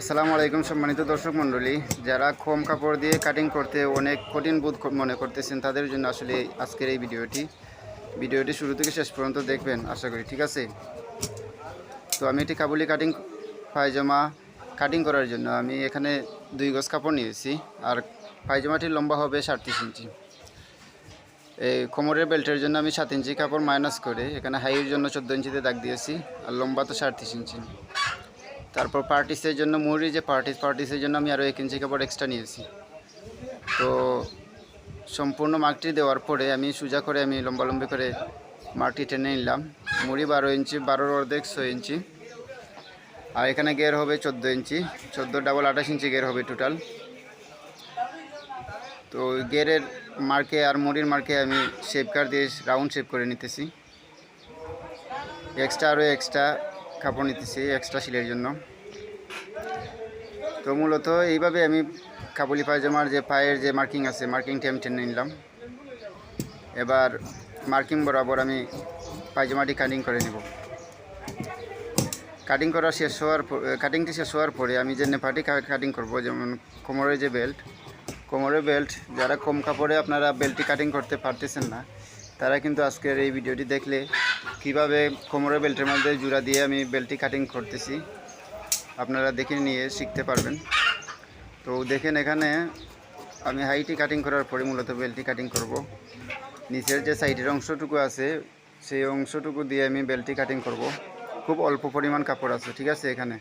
আসসালামু আলাইকুম সম্মানিত দর্শক মণ্ডলী। যারা কম কাপড় দিয়ে কাটিং করতে অনেক কঠিন বোধ মনে করতেছেন, তাদের জন্য আসলে আজকের এই ভিডিওটি। ভিডিওটি শুরু থেকে শেষ পর্যন্ত দেখবেন, আশা করি, ঠিক আছে? তো আমি একটি কাবুলি কাটিং পায়জামা কাটিং করার জন্য আমি এখানে দুই গজ কাপড় নিয়েছি, আর পায়জামাটি লম্বা হবে সাড়ত্রিশ ইঞ্চি। এই কোমরের বেল্টের জন্য আমি সাত ইঞ্চি কাপড় মাইনাস করে এখানে হাইয়ের জন্য চোদ্দ ইঞ্চিতে দাগ দিয়েছি, আর লম্বা তো সাড়ত্রিশ ইঞ্চি। তারপর পার্টিসের জন্য মুড়ি যে পার্টিস, পার্টিসের জন্য আমি আরও এক ইঞ্চি কাপড় এক্সট্রা নিয়েছি। তো সম্পূর্ণ মার্কটি দেওয়ার পরে আমি সোজা করে আমি লম্বা লম্বালম্বি করে মার্কটি টেনে নিলাম। মুড়ি বারো ইঞ্চি বারোর অর্ধেক ছয় ইঞ্চি আর এখানে গের হবে চোদ্দ ইঞ্চি চোদ্দ ডাবল আঠাশ ইঞ্চি গের হবে টোটাল তো গেরের মার্কে আর মুড়ির মার্কে আমি শেপ কার দিয়ে রাউন্ড শেপ করে নিতেছি। এক্সট্রা আরও এক্সট্রা কাপড় নিতেছি এক্সট্রা সিলের জন্য। তো মূলত এইভাবে আমি কাবুলি পায়জামার যে পায়ের যে মার্কিং আছে মার্কিংটি আমি টেনে নিলাম। এবার মার্কিং বরাবর আমি পায়জামাটি কাটিং করে নেব। কাটিং করা শেষ হওয়ার কাটিংটি শেষ হওয়ার পরে আমি যে নেপাটি কাটিং করব, যেমন কোমরের যে বেল্ট কোমরের বেল্ট যারা কম কাপড়ে আপনারা বেল্টটি কাটিং করতে পারতেছেন না তারা কিন্তু আজকের এই ভিডিওটি দেখলে কীভাবে কোমরের বেল্টের মধ্যে জোড়া দিয়ে আমি বেল্টটি কাটিং করতেছি। আপনারা দেখে নিয়ে শিখতে পারবেন। তো দেখেন এখানে আমি হাইটি কাটিং করার পরে মূলত বেল্টটি কাটিং করব। নিচের যে সাইডের অংশটুকু আছে, সেই অংশটুকু দিয়ে আমি বেল্টটি কাটিং করব। খুব অল্প পরিমাণ কাপড় আছে, ঠিক আছে এখানে?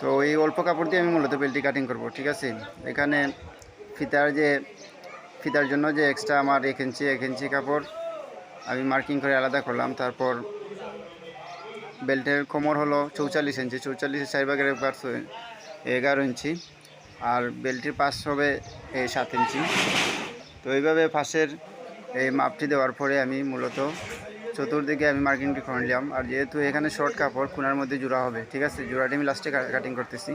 তো এই অল্প কাপড় দিয়ে আমি মূলত বেল্টটি কাটিং করব, ঠিক আছে? এখানে ফিতার যে ফিতার জন্য যে এক্সট্রা আমার এক ইঞ্চি এক ইঞ্চি কাপড়, আমি মার্কিং করে আলাদা করলাম। তারপর বেল্টের কোমর হলো চৌচল্লিশ ইঞ্চি চৌচল্লিশের চার ভাগের একবার এগারো ইঞ্চি আর বেল্টের পাশ হবে এই সাত ইঞ্চি তো এইভাবে পাশের এই মাপটি দেওয়ার পরে আমি মূলত চতুর্দিকে আমি মার্কিংটি করে নিলাম। আর যেহেতু এখানে শর্ট কাপড় কোনার মধ্যে জোড়া হবে, ঠিক আছে? জোড়াটি আমি লাস্টে কাটিং করতেছি।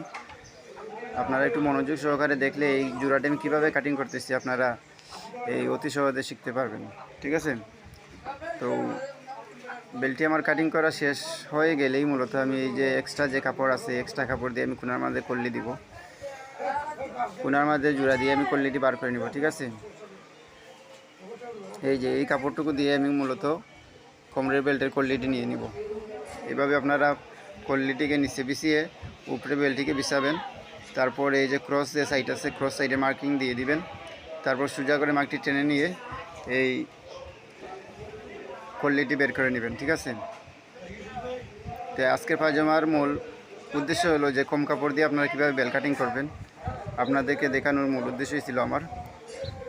আপনারা একটু মনোযোগ সহকারে দেখলে এই জোড়াটি আমি কীভাবে কাটিং করতেছি, আপনারা এই অতি সহজে শিখতে পারবেন, ঠিক আছে? তো বেল্টটি আমার কাটিং করা শেষ হয়ে গেলেই মূলত আমি এই যে এক্সট্রা যে কাপড় আছে এক্সট্রা কাপড় দিয়ে আমি কোনার মাঝে কল্লি দিব। কোনার মাঝে জোড়া দিয়ে আমি কল্লিটি বার করে নিব, ঠিক আছে? এই যে এই কাপড়টুকু দিয়ে আমি মূলত কোমরের বেল্টের কল্লিটি নিয়ে নিব। এভাবে আপনারা কল্লিটিকে নিচে বিছিয়ে উপরে বেল্টটিকে বিছাবেন। তারপর এই যে ক্রস যে সাইড আছে ক্রস সাইডে মার্কিং দিয়ে দিবেন। তারপর সোজা করে মার্কটি টেনে নিয়ে এই কল্লিটি বের করে নেবেন, ঠিক আছে? তো আজকের পায়জামার মূল উদ্দেশ্য হলো যে কম কাপড় দিয়ে আপনারা কীভাবে বেল কাটিং করবেন, আপনাদেরকে দেখানোর মূল উদ্দেশ্যই ছিল আমার।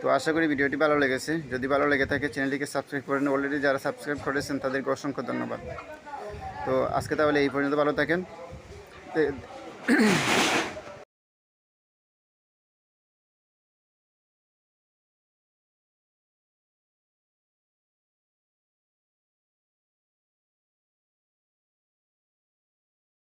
তো আশা করি ভিডিওটি ভালো লেগেছে। যদি ভালো লেগে থাকে, চ্যানেলটিকে সাবস্ক্রাইব করেন অলরেডি যারা সাবস্ক্রাইব করেছেন, তাদেরকে অসংখ্য ধন্যবাদ। তো আজকে তাহলে এই পর্যন্ত ভালো থাকেন।